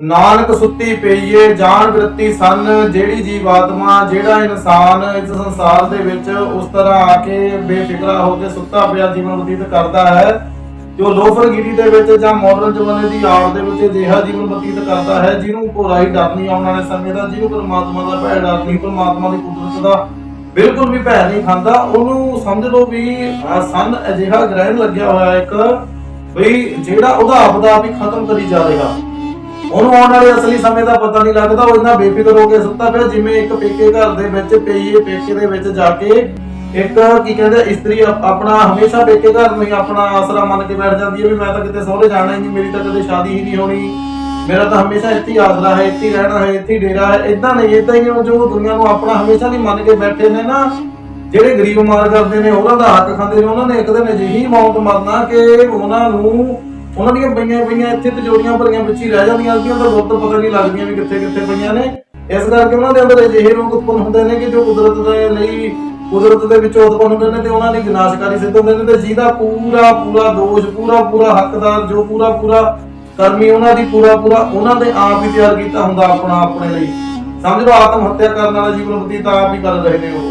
ਨਾਨਕ ਸੁੱਤੀ ਪਈਏ, ਜਾਨ ਬਿਰਤੀ ਸੰਨ, ਜਿਹੜੀ ਜੀਵਾਤਮਾ, ਜਿਹੜਾ ਇਨਸਾਨ ਇਸ ਸੰਸਾਰ ਦੇ ਵਿੱਚ ਉਸ ਤਰ੍ਹਾਂ ਆ ਕੇ ਬੇਫਿਕਰਾ ਹੋ ਕੇ ਸੁੱਤਾ ਪਿਆ ਜੀਵਨ ਬਤੀਤ ਕਰਦਾ ਹੈ, ਜੋ ਲੋਫਰਗਿਰੀ ਦੇ ਵਿੱਚ ਜਾਂ ਮਾਡਰਨ ਜ਼ਮਾਨੇ ਦੀ ਆੜ ਦੇ ਵਿੱਚ ਅਜਿਹਾ ਜੀਵਨ ਬਤੀਤ ਕਰਦਾ ਹੈ, ਜਿਹਨੂੰ ਕੋਈ ਡਰ ਨਹੀਂ, ਆਉਣ ਵਾਲੇ ਸਮੇਂ ਦਾ, ਜਿਹਨੂੰ ਪਰਮਾਤਮਾ ਦਾ ਭੈ ਡਰ ਨਹੀਂ, ਪਰਮਾਤਮਾ ਦੀ ਕੁਦਰਤ ਦਾ ਬਿਲਕੁਲ ਵੀ ਭੈ ਨਹੀਂ ਖਾਂਦਾ, ਉਹਨੂੰ ਸਮਝ ਲਓ ਵੀ ਸੰਨ ਅਜਿਹਾ ਗ੍ਰਹਿਣ ਲੱਗਿਆ ਹੋਇਆ ਇੱਕ ਵੀ ਜਿਹੜਾ ਉਹਦਾ ਆਪਦਾ ਆਪ ਹੀ ਖਤਮ ਕਰੀ ਜਾ ਰਿਹਾ। ਉਹਨੂੰ ਆਉਣ ਵਾਲੇ ਅਸਲੀ ਸਮੇਂ ਦਾ ਪਤਾ ਨਹੀਂ ਲੱਗਦਾ, ਉਹ ਇੰਨਾ ਬੇਫਿਕਰ ਹੋ ਕੇ ਸੁੱਤਾ ਪਿਆ, ਜਿਵੇਂ ਇੱਕ ਪੇਕੇ ਘਰ ਦੇ ਵਿੱਚ ਪਈਏ ਪੇਕੇ ਦੇ ਵਿੱਚ ਜਾ ਕੇ ਇੱਕ ਕੀ ਕਹਿੰਦੇ ਇਸਤਰੀ ਆਪਣਾ ਹਮੇਸ਼ਾ ਪੇਕੇ ਘਰ ਨੂੰ ਹੀ ਆਪਣਾ ਆਸਰਾ ਮੰਨ ਕੇ ਬੈਠ ਜਾਂਦੀ ਹੈ ਵੀ ਮੈਂ ਤਾਂ ਕਿਤੇ ਸਹੁਰੇ ਜਾਣਾ ਹੀ ਨਹੀਂ, ਮੇਰੀ ਤਾਂ ਕਦੇ ਸ਼ਾਦੀ ਹੀ ਨਹੀਂ ਹੋਣੀ। ਮੇਰਾ ਤਾਂ ਹਮੇਸ਼ਾ ਇੱਥੇ ਆਸਰਾ ਹੈ, ਇੱਥੇ ਰਹਿਣਾ ਹੈ, ਇੱਥੇ ਡੇਰਾ ਹੈ ਇਦਾਂ ਨਹੀਂ ਇਦਾਂ ਹੀ ਜੋ ਦੁਨੀਆ ਨੂੰ ਆਪਣਾ ਹਮੇਸ਼ਾ ਨਹੀਂ ਮੰਨ ਕੇ ਬੈਠੇ ਨੇ ਨਾ, ਜਿਹੜੇ ਗਰੀਬ ਮਾਰ ਕਰਦੇ ਨੇ, ਉਹਨਾਂ ਦਾ ਹੱਕ ਖਾਂਦੇ ਨੇ, ਉਹਨਾਂ ਨੇ ਇੱਕ ਦਿਨ ਅਜਿਹੀ ਮੌਤ ਮਰਨਾ ਕਿ ਉਹਨਾਂ ਨੂੰ ਉਹਨਾਂ ਦੀਆਂ ਪਈਆਂ ਪਈਆਂ ਇੱਥੇ ਤਜੋਰੀਆਂ ਭਰੀਆਂ ਵਿੱਚ ਹੀ ਰਹਿ ਜਾਂਦੀਆਂ ਅੱਧੀਆਂ ਤਾਂ ਦੁੱਧ ਪਤਾ ਨਹੀਂ ਲੱਗਦੀਆਂ ਵੀ ਕਿੱਥੇ ਕਿੱਥੇ ਪਈਆਂ ਨੇ। ਇਸ ਕਰਕੇ ਉਹਨਾਂ ਦੇ ਅੰਦਰ ਅਜਿਹੇ ਰੋਗ ਉਤਪੰਨ ਹੁੰਦੇ ਨੇ ਕਿ ਜੋ ਕੁਦਰਤ ਦੇ ਲਈ, ਕੁਦਰਤ ਦੇ ਵਿੱਚੋਂ ਉਤਪੰਨ ਹੁੰਦੇ ਨੇ ਤੇ ਉਹਨਾਂ ਲਈ ਵਿਨਾਸ਼ਕਾਰੀ ਸਿੱਧ ਹੁੰਦੇ ਨੇ ਤੇ ਜਿਹਦਾ ਪੂਰਾ ਪੂਰਾ ਦੋਸ਼, ਪੂਰਾ ਪੂਰਾ ਹੱਕਦਾਰ, ਜੋ ਪੂਰਾ ਪੂਰਾ ਕਰਮੀ ਉਹਨਾਂ ਦੀ ਪੂਰਾ ਪੂਰਾ ਉਹਨਾਂ ਨੇ ਆਪ ਹੀ ਤਿਆਰ ਕੀਤਾ ਹੁੰਦਾ ਆਪਣਾ ਆਪਣੇ ਲਈ। ਸਮਝ ਲਓ, ਆਤਮ ਹੱਤਿਆ ਕਰਨ ਵਾਲਾ ਜੀਵਨ ਬਤੀਤ ਆਪ ਹੀ ਕਰ ਰਹੇ ਨੇ ਉਹ।